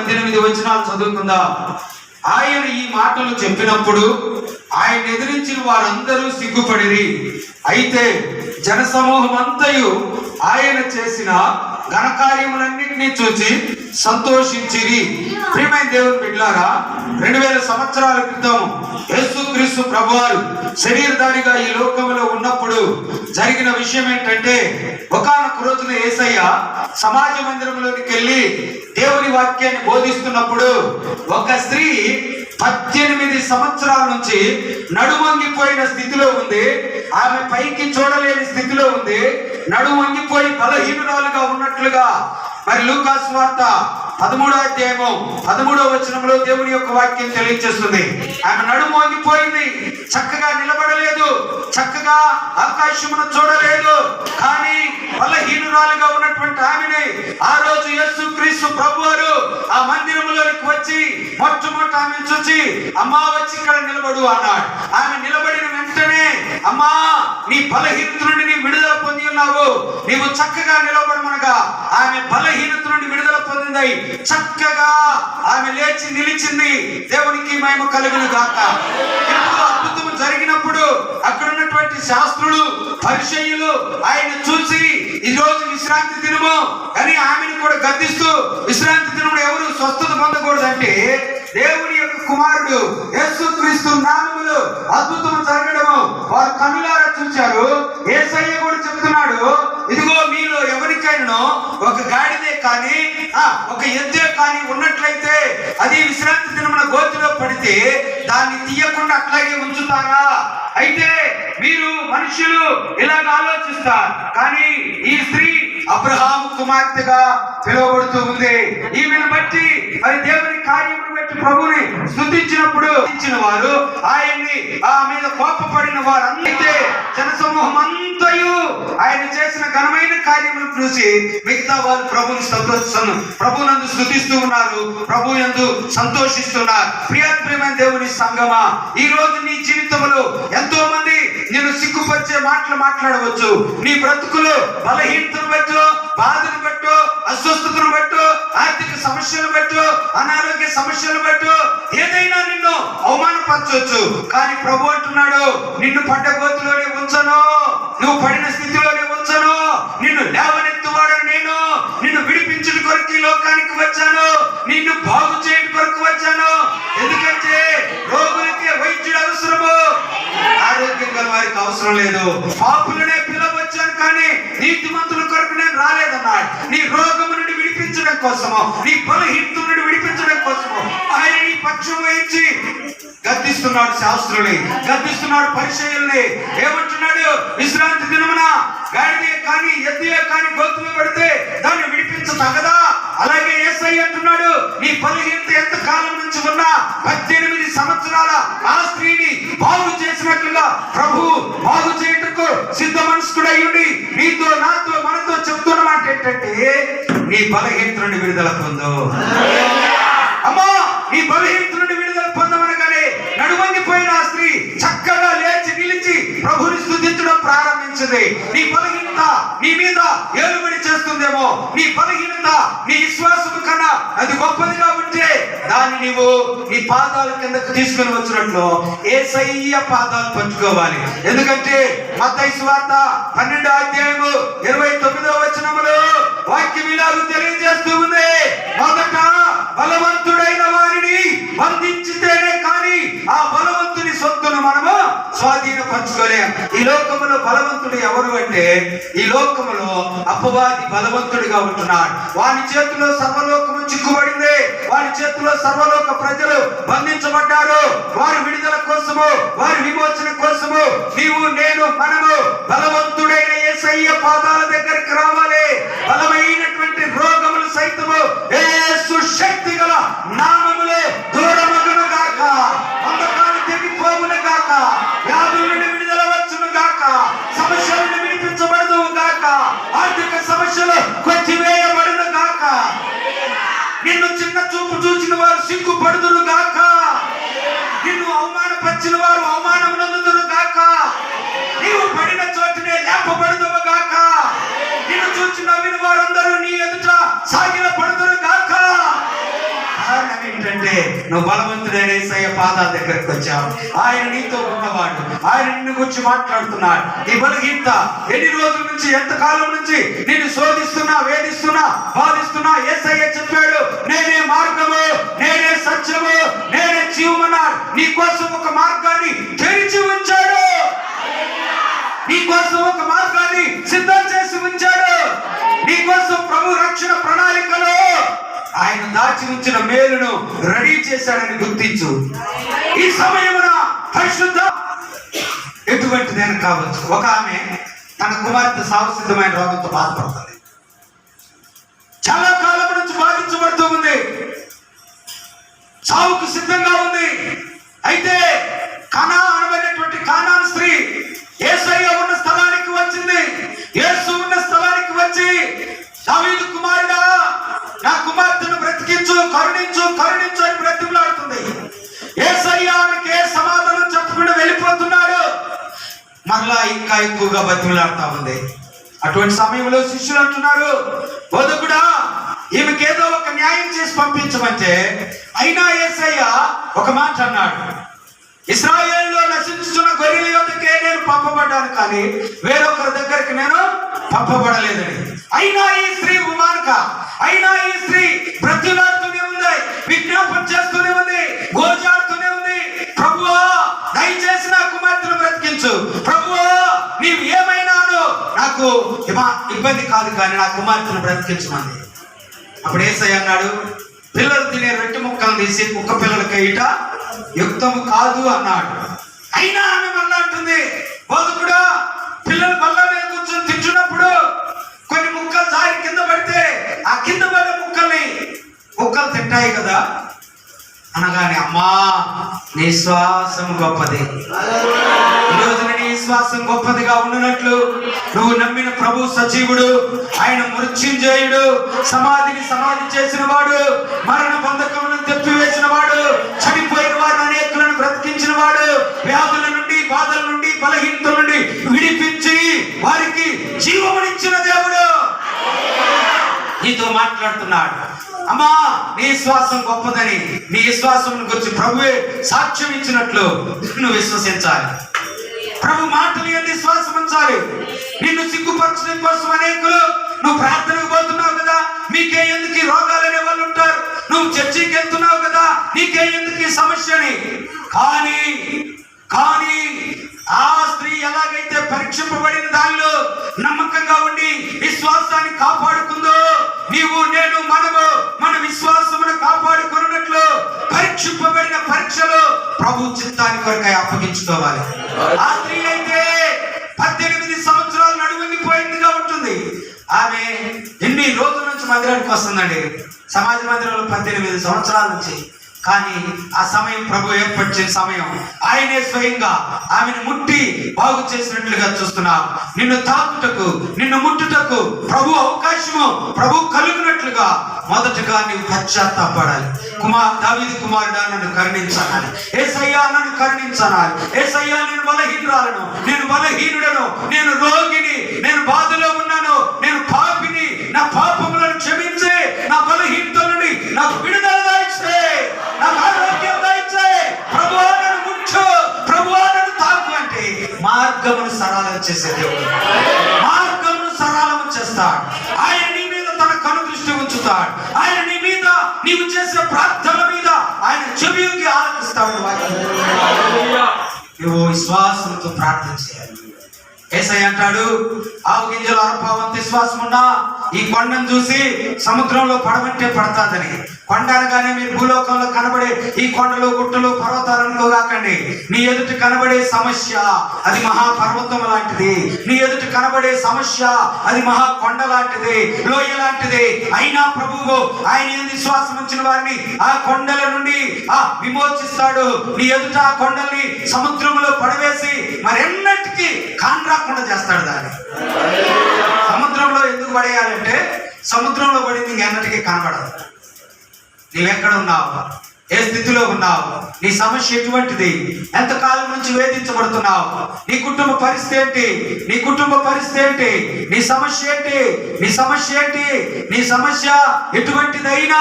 పద్దెనిమిది వచనాలు చదువుకుందా ఆయన ఈ మాటలు చెప్పినప్పుడు ఆయన ఎదిరించిన వారందరూ సిగ్గుపడిరి. అయితే జనసమూహం అంతయు ఆయన చేసిన ఘనకార్యములన్నింటినీ చూసి సంతోషించిరి. ప్రియమైన దేవుని బిడ్డారా రెండు వేల సంవత్సరాల క్రితం యేసుక్రీస్తు ప్రభువారు శరీరధారిగా ఈ లోకంలో ఉన్నప్పుడు జరిగిన విషయం ఏంటంటే ఒకనొక రోజున ఏసయ్య సమాజ మందిరంలోనికి వెళ్ళి దేవుని వాక్యాన్ని బోధిస్తున్నప్పుడు ఒక స్త్రీ పద్దెనిమిది సంవత్సరాల నుంచి నడుమంగిపోయిన స్థితిలో ఉంది. ఆమె పైకి చూడలేని స్థితిలో ఉంది. నడుమంగిపోయి బలహీనురాలుగా ఉన్నట్లుగా మరి లూకాస్ వార్త పదమూడో అధ్యాయము పదమూడో వచనంలో దేవుని యొక్క వాక్యం తెలియజేస్తుంది ఆమె నడుము వంగిపోయింది. చక్కగా నిలబడలేదు. చక్కగా ఆకాశమును చూడలేదు. కానీ బలహీనురాలుగా ఉన్నటువంటి ఆమెని ఆ రోజు యేసు క్రీస్తు ప్రభువారు ఆ మందిరంలోనికి వచ్చి మొట్టమొదటి ఆమెను చూసి అమ్మా వచ్చి ఇక్కడ నిలబడు అన్నాడు. ఆమె నిలబడిన వెంటనే అమ్మా నీ బలహీనత నుండి నీ విడుదల పొంది ఉన్నావు. నీవు చక్కగా నిలబడమనగా ఆమె బలహీనత నుండి విడుదల పొందింది. చక్కగా ఆమె లేచి నిలిచింది. దేవునికి మేము కలుగును గాక. ఇప్పుడు అద్భుతం జరిగినప్పుడు అక్కడ ఉన్నటువంటి శాస్త్రులు పరిచయులు ఆయన చూసి ఈ రోజు విశ్రాంతి దినము అని ఆమెను కూడా గద్దిస్తూ విశ్రాంతి దినముడు ఎవరు స్వస్థత పొందకూడదంటే దేవుని యొక్క కుమారుడు యేసుక్రీస్తు నామములు అద్భుతం జరగడము. వారు కనులారా చూచారు ఏసయ్య కూడా చెప్తున్నాడు ఇదిగో మీలో ఎవరికైనా ఒక గాడిదే కానీ ఒక ఎద్దే కానీ ఉన్నట్లయితే అది విశ్రాంతి దినమున గోతిలో పడితే దాన్ని తీయకుండా అట్లాగే ఉంచుతారా? అయితే మీరు మనుషులు ఇలాగ ఆలోచిస్తారు. కానీ ఈ స్త్రీ అబ్రహాము కుమార్తెగా పిలువబడుతూ ఉంది. ఈమెను బట్టి మరి దేవుని కార్యము బట్టి ప్రభుని స్థుతించినప్పుడు ఇచ్చిన వారు ఆయన్ని ఆ మీద కోపపడిన వారు అయితే జనసమూహం అంతయు ఆయన చేసిన ఘనమైన కార్యములు చూసి మిగతా వారు ప్రభుని సంతోషిస్తున్నారు ప్రభు నందు స్థుతిస్తూ ఉన్నారు. ప్రభు యందు సంతోషిస్తున్నారు. ప్రియాత్మమైన దేవుని సంగమా ఈ రోజు నీ జీవితంలో ఎంతో మంది నేను సిగ్గుపరిచే మాటలు మాట్లాడవచ్చు. నీ బ్రతుకులు బలహీనతను బట్టు బాధను బట్టు అస్వస్థతను బట్టు ఆర్థిక సమస్యలు బట్టు అనారోగ్య సమస్యలు బట్టు ఏదైనా నిన్ను అవమానపరచవచ్చు. కానీ ప్రభు అంటున్నాడు నిన్ను పడ్డ గోతులోనే ఉంచను. నువ్వు పడిన స్థితిలోనే ఉంచను నిన్ను లేవనెత్తువాడను నేను నిన్ను విడిపించిన కొరకు ఈ లోకానికి వచ్చాను నిన్ను బాగు చేయడం కొరకు వచ్చాను ఎందుకంటే రోగులకి వైద్యుడు అవసరము ఆరోగ్యం గల వారికి అవసరం లేదు. పాపులనే పిలవచ్చాను కానీ నీతిమంతుల కొరకు నేను రాలేదన్నాడు. నీ రోగము నుండి విడిపించడం కోసము నీ బలహీనత నుండి విడిపించడం కోసము ఆయన నీ పక్షం వహించి గద్దిస్తున్నాడు శాస్త్రుని గద్దిస్తున్నాడు పరిచయల్ని. ఏమంటున్నాడు? విశ్రాంతి దినమున గాడిదే కానీ ఎద్దుయే కానీ గోతులు పెడితే దాన్ని విడిపించతగదా? అలాగే ఏసై అంటున్నాడు నీ బలహీనత ఎంత కాలం నుంచి ఉన్నా పద్దెనిమిది సంవత్సరాల ఆ స్త్రీని బాగు చేసినట్లుగా ప్రభు బాగు చేయటకు సిద్ధ మనస్కుడై ఉండి నీతో నాతో మనతో చెప్తున్న మాట ఏంటంటే నీ బలహీనతను విడుదల పొందు. అమ్మా నీ బలహీన నుండి విడుదల పొందమనగానే నడువంగిపోయిన ఆ స్త్రీ చక్కగా లేచి నిలిచి ప్రభుని స్తుతించడం ప్రారంభించింది. నీ బలహీనత నీ మీద ఏలుబడి చేస్తుందేమో నీ బలహీనత నీ విశ్వాసం కన్నా అది గొప్పదిగా ఉంటే దాన్ని నీవు నీ పాదాల కిందకు తీసుకుని వచ్చినట్లు ఏసయ్య పాదాలు పంచుకోవాలి. ఎందుకంటే మత వార్త పన్నెండో అధ్యాయము ఇరవై తొమ్మిదో వచనములో వాక్యం ఇలాగ తెలియజేస్తూ ఉంది. మొదట బలవంతుడైన వారిని బంధించితేనే కానీ ఆ బలవంతుని సొత్తును మనము స్వాధీనపరచుకోలేం ఈ లోకములో బలవంతుడు ఎవరు అంటే ఈ లోకములో అపవాది బలవంతుడిగా ఉంటున్నాడు. వాని చేతిలో సర్వలోకము చిక్కుబడింది. వారి చేతిలో సర్వలోక ప్రజలు బంధించబడ్డారు. వారి విడుదల కోసము వారి విమోచన కోసము నీవు నేను మనం సమస్యలు కొట్టివేయబడును గాక. నిన్ను చిన్న చూపు చూసిన వారు సిగ్గుపడుదురు గాక. నిన్ను అవమానపరిచిన వారు అవమానం నందుదురు గాక. నీవు పడిన చోటునే లేపబడుదువు గాక. నిన్ను చూచి నవ్విన వారందరూ నీ ఎదుట సాగిన పడుదురు గాక. నువ్వు బలవంతుడైన ఏసయ్య పాదాల దగ్గరకు వచ్చావు. ఆయన నీతో ఉన్నవాడు. ఆయన నిన్ను గురించి మాట్లాడుతున్నాడు. నీ బలహీనత ఎన్ని రోజుల నుంచి ఎంత కాలం నుంచి నిన్ను శోధిస్తున్నా వేధిస్తున్నా బాధిస్తున్నా? ఏసయ్య చెప్పాడు నేనే మార్గము నేనే సత్యము నేనే జీవమన్నాడు నీ కోసం ఒక మార్గాన్ని తెరిచి ఉంచాడు. నీ కోసం ఒక మార్గాన్ని సిద్ధం చేసి ఉంచాడు. నీ కోసం ప్రభు రక్షణ ప్రణాళికలో ఆయన దాచి ఉంచిన మేలును రెడీ చేశాడని గుర్తించు. ఈ సమయమున పరిశుద్ధ ఎటువంటిదైనా కావచ్చు. ఒక ఆమె తన కుమార్తె సావసిద్ధమైన రోగంతో బాధపడుతుంది. చాలా కాలం నుంచి బాధించబడుతూ ఉంది. చావుకు సిద్ధంగా ఉంది. అయితే కనా అనబడినటువంటి కానాన్ స్త్రీ ఏసయ్య ఉన్న స్థలానికి వచ్చింది. ఏసు ఉన్న స్థలానికి వచ్చి ఎక్కువగా బతిమలాడుతా ఉంది. అటువంటి సమయంలో శిష్యులు అంటున్నారు బోధకుడా ఈమెకేదో ఒక న్యాయం చేసి పంపించమంటే అయినా ఏసయ్య ఒక మాట అన్నాడు. ఇస్రాయేల్లో నశించుతున్న గొర్రెల యొక్కకే నేను పంపబడ్డాను కానీ వేరొకరి దగ్గరికి నేను పంపబడలేదని. అయినా ఈ స్త్రీ ఉమానక అయినా ఈ స్త్రీ బ్రతిలాడుతూనే ఉంది విజ్ఞాపన చేస్తూనే ఉంది గోచారు ఉంది ప్రభువా దయచేసి నా కుమార్తెను బ్రతికించు ప్రభువా నీవు ఏమైనాను నాకు ఇబ్బంది కాదు కానీ నా కుమార్తెను బ్రతికించమని. అప్పుడు ఏసై అన్నాడు పిల్లలు తినే రొట్టె ముక్కలు తీసి కుక్క పిల్లలకి ఇట యుక్తము కాదు అన్నాడు. అయినా ఆమె మళ్ళా అంటుంది బోధకుడు పిల్లలు మళ్ళా నేను కూర్చొని తింటున్నప్పుడు కొన్ని ముక్కలు జారి కింద పడితే ఆ కింద పడే ముక్కల్ని ముక్కలు తింటాయి కదా అనగానే అమ్మా నీ శ్వాసం గొప్పది. ఈరోజు విశ్వాసం గొప్పదిగా ఉన్నట్లు నువ్వు నమ్మిన ప్రభు సజీవుడు. ఆయన మృత్యుంజయుడు. సమాధిని సమాధి చేసిన వాడు మరణ బంధకములను తెప్పివేసిన వాడు చనిపోయిన వారిని అనేకులను బ్రతికించిన వాడు వ్యాధుల నుండి బాధల నుండి బలహీనతల నుండి విడిపించి వారికి జీవమునిచ్చిన దేవుడు. నీతో మాట్లాడుతున్నాడు. అమ్మా నీ విశ్వాసం గొప్పదని నీ విశ్వాసం గురించి ప్రభువే సాక్ష్యం ఇచ్చినట్లు నువ్వు విశ్వసించాలి. ప్రభు మాటలు విశ్వాసం ఉంచాలి. నిన్ను సిగ్గుపరచడం కోసం అనేకులు నువ్వు ప్రార్థనకు పోతున్నావు కదా. మీకే ఎందుకు రోగాలు అనే వాళ్ళు ఉంటారు. నువ్వు చర్చికి వెళ్తున్నావు కదా. నీకే ఎందుకు సమస్యని కానీ కానీ ఆ స్త్రీ ఎలాగైతే పరీక్షింపబడిన దానిలో నమ్మకంగా ఉండి విశ్వాసాన్ని కాపాడుకుందో నీవు నేను మనము మన విశ్వాసమును కాపాడుకున్నట్లు పరీక్షింపబడిన పరీక్షలు ప్రభు చిత్తాన్ని కొరకై అప్పగించుకోవాలి. ఆ స్త్రీ అయితే పద్దెనిమిది సంవత్సరాలు నడువంగిపోయిందిగా ఉంటుంది. ఆమె ఎన్ని రోజుల నుంచి మందిరానికి వస్తుందండి? సమాజ మందిరంలో పద్దెనిమిది సంవత్సరాల నుంచి కానీ ఆ సమయం ప్రభు ఏర్పరిచిన సమయం. ఆయనే స్వయంగా ఆమెను ముట్టి బాగు చేసినట్లుగా చూస్తున్నాం. నిన్ను తాకుటకు నిన్ను ముట్టుటకు ప్రభు అవకాశము ప్రభు కలుగునట్లుగా మొదటగా నీవు పశ్చాత్తాపడాలి. కుమార్ దావిది కుమారుడా నన్ను కరుణించాలి ఏసయ్యా నన్ను కరుణించాలి ఏసయ్యా నేను బలహీనురాలను నేను బలహీనుడను నేను రోగిని నేను బాధలో చేసే దేవుడు మార్గమును సరళం చేస్తాడు. ఆయన నీ మీద తన కను దృష్టి ఉంచుతాడు. ఆయన నీ మీద నీవు చేసిన ప్రార్థన మీద ఆయన చెవికి ఆలకిస్తాడు నువ్వు విశ్వాసంతో ప్రార్థన చేయాలి. ఏసై అంటాడు ఆవు గింజలు అరపావంత విశ్వాసం ఉన్నా ఈ కొండను చూసి సముద్రంలో పడమంటే పడతాదని. కొండ అనగానే మీరు భూలోకంలో కనబడే ఈ కొండలు గుట్టలు పర్వతాలు అనుకోగాకండి. నీ ఎదుటి కనబడే సమస్య అది మహాపర్వతం లాంటిది నీ ఎదుట కనబడే సమస్య అది మహా కొండ లాంటిది లోయ లాంటిది. అయినా ప్రభువు ఆయన విశ్వాసం ఉంచిన వారిని ఆ కొండల నుండి ఆ విమోచిస్తాడు. నీ ఎదుట ఆ కొండల్ని సముద్రంలో పడవేసి మరెన్నటికీ కానరాకుండా చేస్తాడు దాన్ని. సముద్రంలో ఎందుకు పడేయాలంటే సముద్రంలో పడింది ఇంకెన్నటికీ కనబడదు నీవెక్కడ ఉన్నావు ఏ స్థితిలో ఉన్నావు? నీ సమస్య ఎటువంటిది? ఎంతకాలం నుంచి వేధించబడుతున్నావు? నీ కుటుంబ పరిస్థితి ఏంటి? నీ కుటుంబ పరిస్థితి ఏంటి? నీ సమస్య ఏంటి? నీ సమస్య ఏంటి? నీ సమస్య ఎటువంటిదైనా